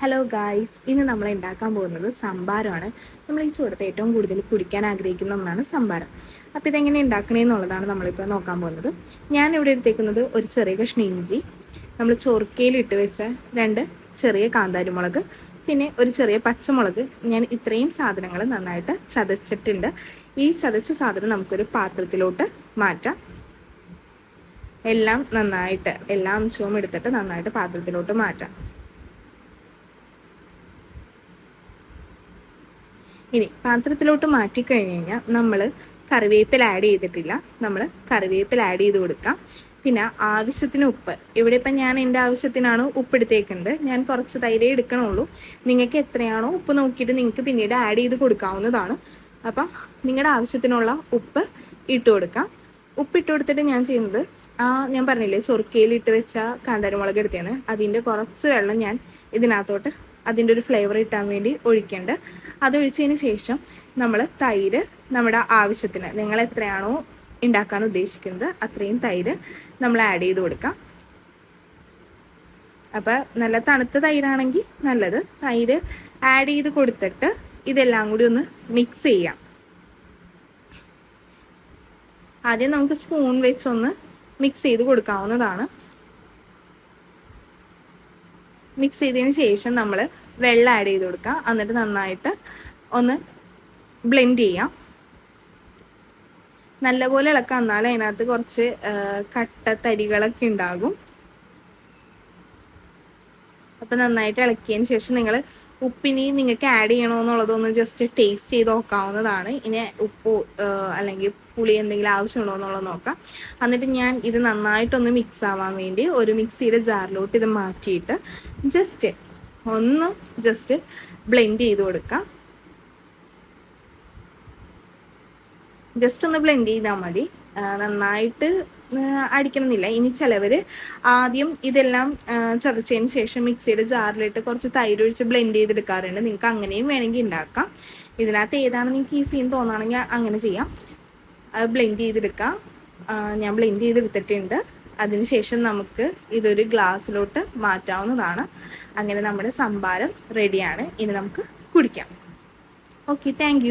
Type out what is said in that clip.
Hello guys ഇന്ന് നമ്മൾ ഉണ്ടാക്കാൻ പോകുന്നത് സംഭാരമാണ് നമ്മൾ ഈ ചൂടത്ത് ഏറ്റവും കൂടുതൽ കുടിക്കാൻ ആഗ്രഹിക്കുന്ന ഒന്നാണ് സംഭാരം അപ്പോൾ ഇതെങ്ങനെ ഉണ്ടാക്കണമെന്നുള്ളതാണ് നമ്മളിപ്പോൾ നോക്കാൻ പോകുന്നത്. ഞാൻ ഇവിടെ എടുത്തേക്കുന്നത് ഒരു ചെറിയ കഷ്ണ ഇഞ്ചി നമ്മൾ ചൊറുക്കയിൽ ഇട്ട് വെച്ച രണ്ട് ചെറിയ കാന്താരിമുളക് പിന്നെ ഒരു ചെറിയ പച്ചമുളക്. ഞാൻ ഇത്രയും സാധനങ്ങൾ നന്നായിട്ട് ചതച്ചിട്ടുണ്ട്. ഈ ചതച്ച സാധനം നമുക്കൊരു പാത്രത്തിലോട്ട് മാറ്റാം. എല്ലാം നന്നായിട്ട് എല്ലാ അംശവും എടുത്തിട്ട് നന്നായിട്ട് പാത്രത്തിലോട്ട് മാറ്റാം. ഇനി പാത്രത്തിലോട്ട് മാറ്റി കഴിഞ്ഞ് കഴിഞ്ഞാൽ നമ്മൾ കറിവേപ്പില ആഡ് ചെയ്തിട്ടില്ല. നമ്മൾ കറിവേപ്പില ആഡ് ചെയ്ത് കൊടുക്കാം. പിന്നെ ആവശ്യത്തിന് ഉപ്പ്. ഇവിടെ ഇപ്പം ഞാൻ എന്റെ ആവശ്യത്തിനാണ് ഉപ്പ് എടുത്തേക്കുന്നത് ഞാൻ കുറച്ച് തൈരേ എടുക്കണുള്ളൂ. നിങ്ങൾക്ക് എത്രയാണോ ഉപ്പ് നോക്കിയിട്ട് നിങ്ങൾക്ക് പിന്നീട് ആഡ് ചെയ്ത് കൊടുക്കാവുന്നതാണ്. അപ്പം നിങ്ങളുടെ ആവശ്യത്തിനുള്ള ഉപ്പ് ഇട്ട് കൊടുക്കാം. ഉപ്പ് ഇട്ട് കൊടുത്തിട്ട് ഞാൻ ചെയ്യുന്നത് ആ ഞാൻ പറഞ്ഞില്ലേ ചൊറുക്കയിൽ ഇട്ട് വെച്ച കാന്താരിമുളക് എടുത്തതാണ് അതിന്റെ കുറച്ച് വെള്ളം ഞാൻ ഇതിനകത്തോട്ട് അതിന്റെ ഒരു ഫ്ലേവർ കിട്ടാൻ വേണ്ടി ഒഴിക്കേണ്ട. അതൊഴിച്ചതിന് ശേഷം നമ്മൾ തൈര് നമ്മുടെ ആവശ്യത്തിന് നിങ്ങൾ എത്രയാണോ ഉണ്ടാക്കാൻ ഉദ്ദേശിക്കുന്നത് അത്രയും തൈര് നമ്മൾ ആഡ് ചെയ്ത് കൊടുക്കാം. അപ്പം നല്ല തണുത്ത തൈരാണെങ്കിൽ നല്ലത്. തൈര് ആഡ് ചെയ്ത് കൊടുത്തിട്ട് ഇതെല്ലാം കൂടി ഒന്ന് മിക്സ് ചെയ്യാം. ആദ്യം നമുക്ക് സ്പൂൺ വെച്ചൊന്ന് മിക്സ് ചെയ്ത് കൊടുക്കാവുന്നതാണ്. മിക്സ് ചെയ്തതിന് ശേഷം നമ്മൾ വെള്ളം ആഡ് ചെയ്ത് കൊടുക്കുക എന്നിട്ട് നന്നായിട്ട് ഒന്ന് ബ്ലെൻഡ് ചെയ്യാം. നല്ലപോലെ ഇളക്കാം. എന്നാൽ അതിനകത്ത് കുറച്ച് കട്ട തരികളൊക്കെ ഉണ്ടാകും. അപ്പം നന്നായിട്ട് ഇളക്കിയതിന് ശേഷം നിങ്ങൾ ഉപ്പിനി നിങ്ങൾക്ക് ആഡ് ചെയ്യണമെന്നുള്ളതൊന്ന് ജസ്റ്റ് ടേസ്റ്റ് ചെയ്ത് നോക്കാവുന്നതാണ്. ഇനി ഉപ്പ് അല്ലെങ്കിൽ പുളി എന്തെങ്കിലും ആവശ്യമുണ്ടോ എന്നുള്ളത് നോക്കാം. എന്നിട്ട് ഞാൻ ഇത് നന്നായിട്ടൊന്ന് മിക്സ് ആവാൻ വേണ്ടി ഒരു മിക്സിയുടെ ജാറിലോട്ട് ഇത് മാറ്റിയിട്ട് ജസ്റ്റ് ഒന്ന് ജസ്റ്റ് ബ്ലെൻഡ് ചെയ്ത് കൊടുക്കാം. ജസ്റ്റ് ഒന്ന് ബ്ലെൻഡ് ചെയ്താൽ മതി. നന്നായിട്ട് അടിക്കണമെന്നില്ല. ഇനി ചിലവർ ആദ്യം ഇതെല്ലാം ചതച്ചതിന് ശേഷം മിക്സിയുടെ ജാറിലിട്ട് കുറച്ച് തൈര് ഒഴിച്ച് ബ്ലെൻഡ് ചെയ്തെടുക്കാറുണ്ട്. നിങ്ങൾക്ക് അങ്ങനെയും വേണമെങ്കിൽ ഉണ്ടാക്കാം. ഇതിനകത്ത് ഏതാണ് നിങ്ങൾക്ക് ഈസി എന്ന് തോന്നുകയാണെങ്കിൽ അങ്ങനെ ചെയ്യാം. ബ്ലെൻഡ് ചെയ്തെടുക്കാം. ഞാൻ ബ്ലെൻഡ് ചെയ്തെടുത്തിട്ടുണ്ട്. അതിനുശേഷം നമുക്ക് ഇതൊരു ഗ്ലാസ്സിലോട്ട് മാറ്റാവുന്നതാണ്. അങ്ങനെ നമ്മുടെ സംഭാരം റെഡിയാണ് ഇനി നമുക്ക് കുടിക്കാം. Okay thank